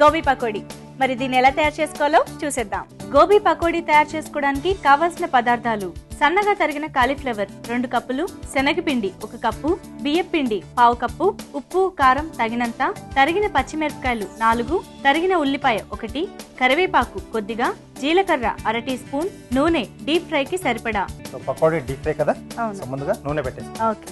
గోబీ పకోడీ. మరి దీన్ని ఎలా తయారు చేసుకోవాలో చూసేద్దాం. గోబీ పకోడీ తయారు చేసుకోవడానికి కావలసిన పదార్థాలు సన్నగా తరిగిన కాలీఫ్లవర్ రెండు కప్పులు శనగపిండి ఒక కప్పు బియ్యపిండి పావు కప్పు ఉప్పు కారం తగినంత తరిగిన పచ్చిమిరపకాయలు నాలుగు తరిగిన ఉల్లిపాయ ఒకటి కరివేపాకు కొద్దిగా జీలకర్ర అర టీ స్పూన్ నూనె డీప్ ఫ్రైకి సరిపడా. సో పకోడీ డీప్ ఫ్రై కదా? ముందుగా నూనె పెట్టేసి ఓకే.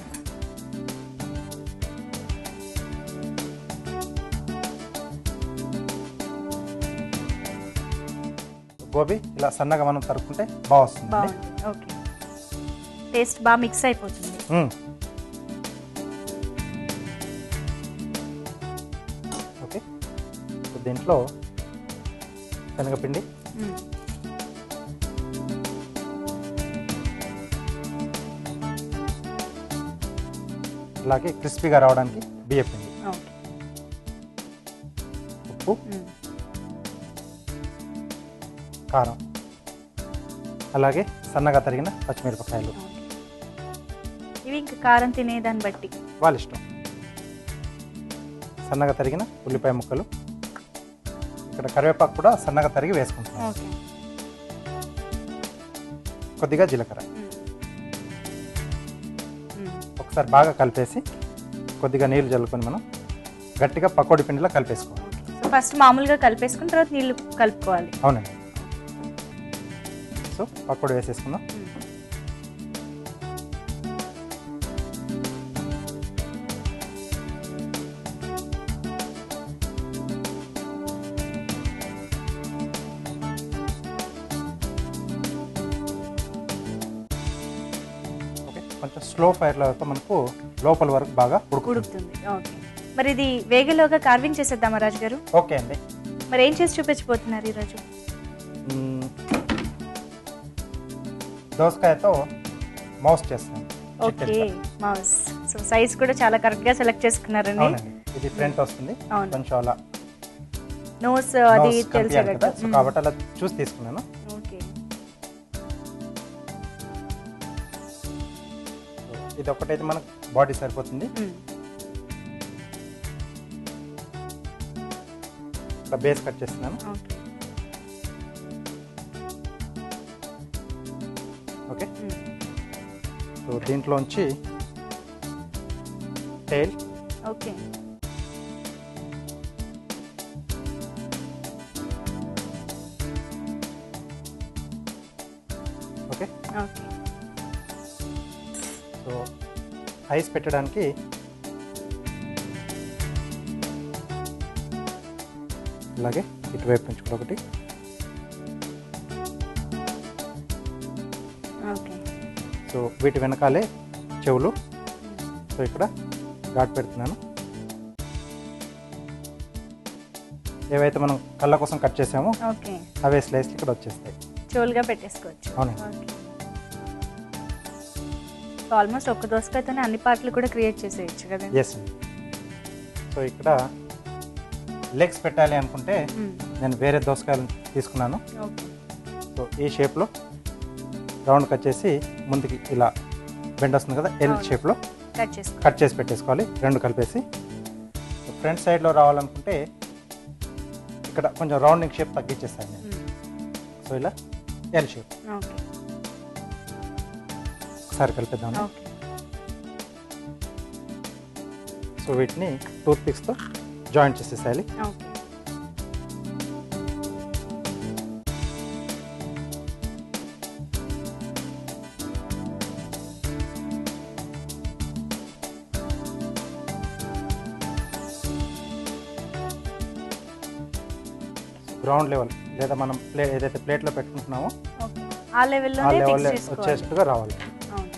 గోబీ ఇలా సన్నగా మనం తరుక్కుంటే బాగా వస్తుంది. ఓకే. టేస్ట్ బాగా మిక్స్ అయిపోతుంది. ఓకే. దీంట్లో శనగపిండి. అలాగే క్రిస్పీగా రావడానికి బియ్యపిండి. ఉప్పు. కారం. అలాగే సన్నగా తరిగిన పచ్చిమిరపకాయలు. ఇవి ఇంకా కారం తినేదాన్ని బట్టి. వాళ్ళ ఇష్టం. సన్నగా తరిగిన ఉల్లిపాయ ముక్కలు. ఇక్కడ కరివేపాకు కూడా సన్నగా తరిగి వేసుకుంటున్నాం ఓకే. కొద్దిగా జీలకర్ర. ఒకసారి బాగా కలిపేసి కొద్దిగా నీళ్ళు జల్లుకొని మనం గట్టిగా పకోడీ పిండిలో కలిపేసుకోవాలి. ఫస్ట్ మామూలుగా కలిపేసుకున్న తర్వాత నీళ్ళు కలుపుకోవాలి. అవునండి. సో పకోడీ వేసేసుకుందాం కొంచెం స్లో ఫైర్లో అయితే మనకు లోపల వరకు బాగా ఉడుకుతుంది. మరి ఇది వేగలోగా కార్వింగ్ చేసేద్దామా రాజు గారు ఓకే అండి. మరి ఏం చేసి చూపించబోతున్నారు ఈరోజు దోసకాయతో మౌస్ చేస్తాం ఓకే మౌస్ సో సైజ్ కూడా చాలా కరెక్ట్గా సెలెక్ట్ చేసుకున్నారండి. ఇది ఫ్రంట్ వస్తుంది. కొంచెం అలా నోస్ అది nose కనిపించాలి కదా. తెలిసేటట్టు సో కాబట్టి అలా చూసి తీసుకున్నాను. ఓకే. ఇది ఒకటైతే మనకు బాడీ సరిపోతుంది. బేస్ కట్ చేస్తున్నాను. ఓకే. దీంట్లోంచి tail okay. Okay? So eyes పెట్టడానికి అలాగే ఇటువైపు నుంచి కూడా ఒకటి. ఓకే. సో వీటి వెనకాలే చెవులు. సో ఇక్కడ ఘాట్ పెడుతున్నాను. ఏవైతే మనం కళ్ళ కోసం కట్ చేసామో అవే స్లైస్ ఇక్కడ వచ్చేస్తాయి. చోలుగా పెట్టేసుకోవచ్చు. అవునండి. ఆల్మోస్ట్ ఒక్క దోసకాయతోనే అన్ని పార్ట్లు కూడా క్రియేట్ చేసేయచ్చు కదా ఎస్ సో ఇక్కడ లెగ్స్ పెట్టాలి అనుకుంటే నేను వేరే దోసకాయలు తీసుకున్నాను. సో ఈ షేప్లో రౌండ్ కట్ చేసి ముందుకి ఇలా బెండ్ వస్తుంది కదా ఎల్. షేప్లో కట్ చేసి పెట్టేసుకోవాలి రెండు కలిపేసి. ఫ్రంట్ సైడ్లో రావాలనుకుంటే ఇక్కడ కొంచెం రౌండింగ్ షేప్ తగ్గించేస్తాను నేను. సో ఇలా ఎల్ షేప్ ఒకసారి కలిపేద్దాం. ఓకే. సో వీటిని టూత్ పిక్స్తో జాయింట్ చేసేసేయాలి. గ్రౌండ్ లెవెల్ లేదా మనం ప్లే ఏదైతే ప్లేట్లో పెట్టుకుంటున్నామో ఆ లెవెల్లో ఆ ఫిక్స్ లెవెల్ చేసుకోవాలి. వచ్చేట్టుగా రావాలి. అవును.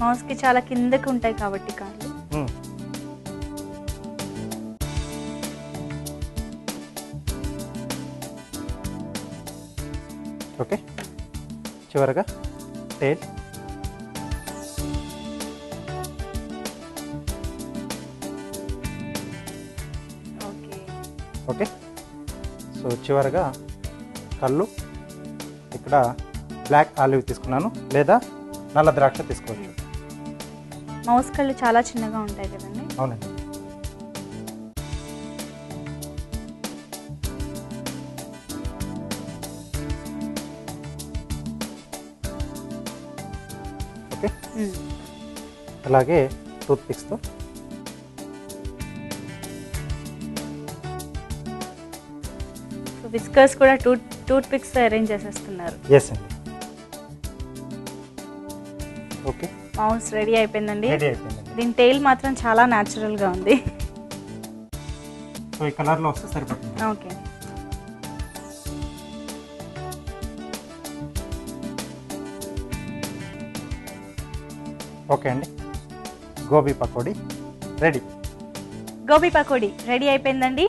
మౌస్కి చాలా కిందకి ఉంటాయి కాబట్టి కాళ్ళు. ఓకే. చివరగా టైల్. ఓకే? సో చివరగా కళ్ళు. ఇక్కడ బ్లాక్ ఆలివ్ తీసుకున్నాను. లేదా నల్ల ద్రాక్ష తీసుకోవచ్చు. మౌస్ కళ్ళు చాలా చిన్నగా ఉంటాయి కదండి. అవునండి. ఓకే. అలాగే టూత్ పిక్స్తో విస్కర్స్ కూడా టూత్ టూత్ పిక్స్ అరేంజ్ చేసేస్తున్నారు. ఎస్ అండి ఓకే మౌస్ రెడీ అయిపోయిందండి. రెడీ అయిపోయిందండి. దీని టైల్ మాత్రం చాలా natural గా ఉంది. సో ఈ కలర్లో వస్తే సరిపోతుంది. ఓకే ఓకే అండి. గోబీ పకోడీ రెడీ గోబీ పకోడీ రెడీ అయిపోయిందండి.